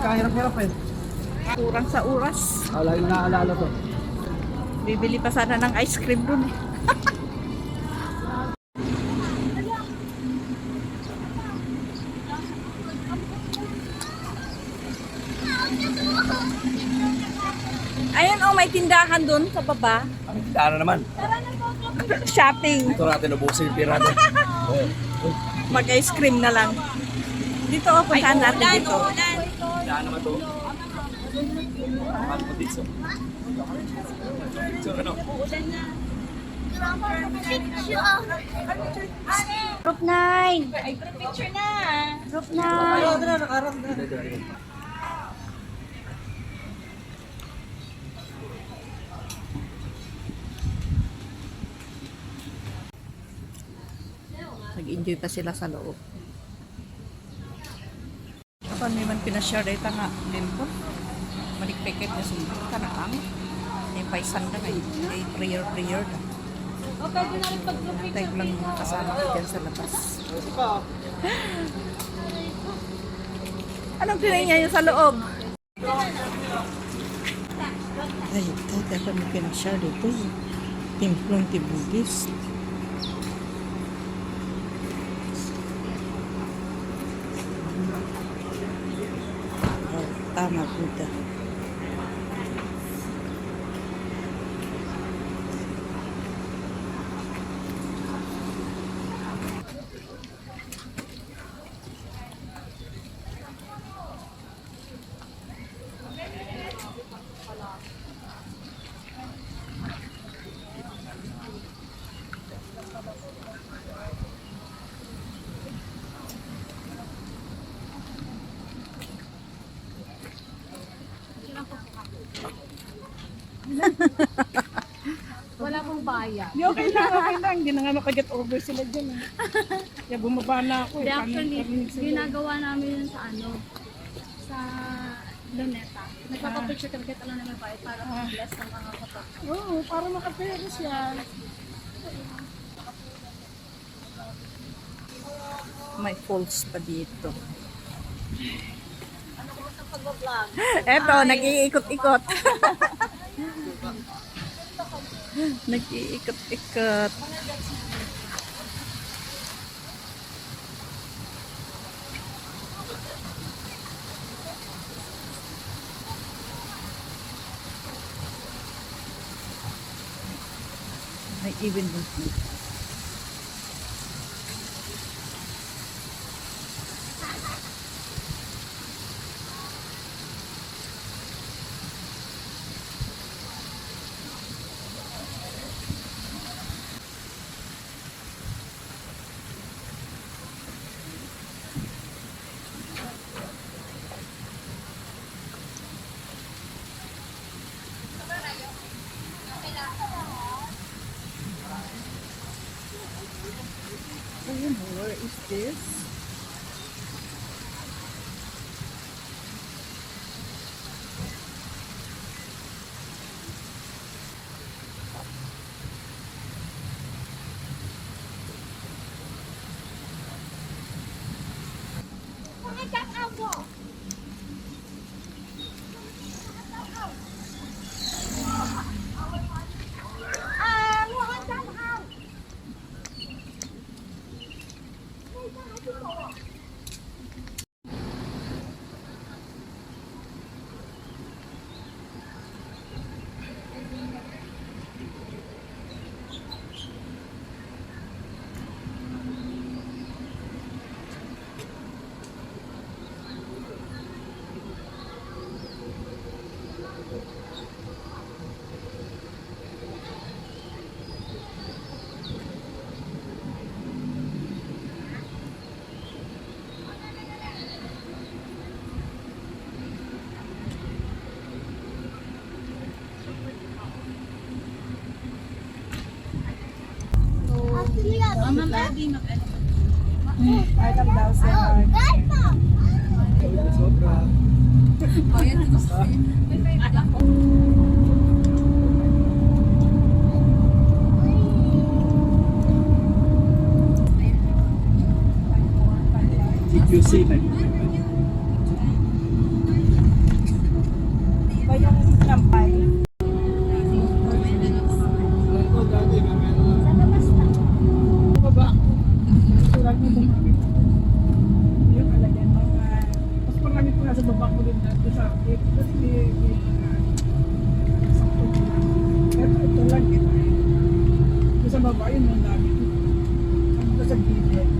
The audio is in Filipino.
Kahirap-hirap eh. Kurang sa oras. Ah, lagi na naaalala to. Bibili pa sana ng ice cream dun eh. Ayun oh, may tindahan dun sa baba. Ang tindahan na naman. Shopping. Ito natin ubusin yung pira natin. Mag-ice cream na lang. Dito oh, puntahan natin dito. Tindahan naman to. Paano mo dito? So, ano? Group 9. Ay, picture na. Group 9. ito na, nakarap na. Nag-enjoy pa sila sa loob. May man pinashare dito nga din po. Malikpikit na sila. Kanakang. May paisan na. May prayer prayer na. Tayo lang mga kasama ko dyan sa labas. Anong pinay niya yung sa loob? Ay, dati ako may pinashare dito. eh. Timplong tibugis. Oh, tama Wala pong bayad. Di okay lang, okay lang. Hindi na nga makaget over sila dyan. Eh. Kaya bumaba na ako. Hindi, Eh. actually, ginagawa namin yun sa ano, sa Luneta. Nagpapapicture kami kahit ano naman bayad para mag-bless ng mga kapatid. Oo, para makapera siya. May falls pa dito. Eto, nag-iikot-ikot. nag-iikot-ikot. May even movement. Ayun, where is this? Mama, Maggie, mag-ano. Item daw sa Sobra. Oh, yan, gusto. May favorite ako. CQC. sinampay. Ito bumaba ko rin dito sa akin. Kasi may, may sakto ko lang. Pero ito lang kita eh. Sa baba yun, ang dami ko. Sabi ko sa gilid.